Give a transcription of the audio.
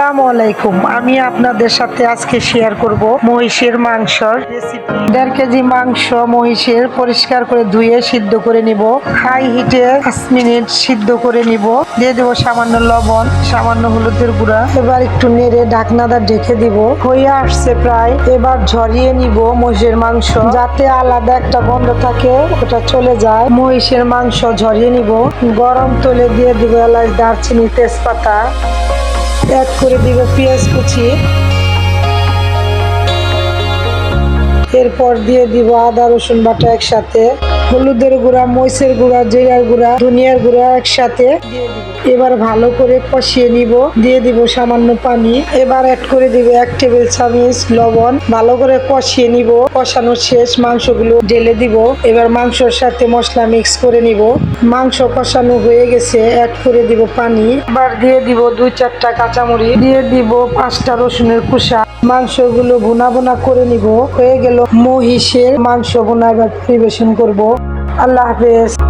আসসালামু আলাইকুম। আমি আপনাদের সাথে আজকে শেয়ার করব মহিষের মাংসর রেসিপি দেড় কেজি মাংস মহিষের পরিষ্কার করে ধুয়ে সিদ্ধ করে নিব। হাই হিটে পাঁচ মিনিট সিদ্ধ করে নিব। দিয়ে দেবো সামান্য লবণ, সামান্য হলুদের গুঁড়া। এবার একটু নেড়ে ঢাকনাদা ঢেকে দিব। হয়ে আসছে প্রায়। এবার ঝরিয়ে নিব মহিষের মাংস। যাতে আলাদা একটা গন্ধ থাকে, ওটা চলে যায়। মহিষের মাংস ঝরিয়ে নিব। গরম তলে দিয়ে দিব এলাচ, দারচিনি, তেজপাতা। অ্যাড করে দিব পেঁয়াজ কুচি এরপর দিয়ে দিব আদা রসুন বাটা একসাথে। হলুদের গুঁড়া, মরিচের গুঁড়া, জিরার গুঁড়া, ধনিয়ার গুঁড়া একসাথে এবার ভালো করে কষিয়ে নিব। দিয়ে দিব সামান্য পানি। এবার অ্যাড করে দিব এক টেবিল চামচ লবণ। ভালো করে কষিয়ে নিব। কষানো শেষ। মাংসগুলো ঢেলে দিব। এবার মাংসর সাথে মশলা মিক্স করে নিব। মাংস কষানো হয়ে গেছে। অ্যাড করে দিব পানি। এবার দিয়ে দিব দুই চারটা কাঁচামরিচ। দিয়ে দিব পাঁচটা রসুনের কুসা মাংসগুলো বোনা বোনা করে নিব। হয়ে গেল মহিষের মাংস ভুনা এবার পরিবেশন করব। আল্লাহ হাফেজ।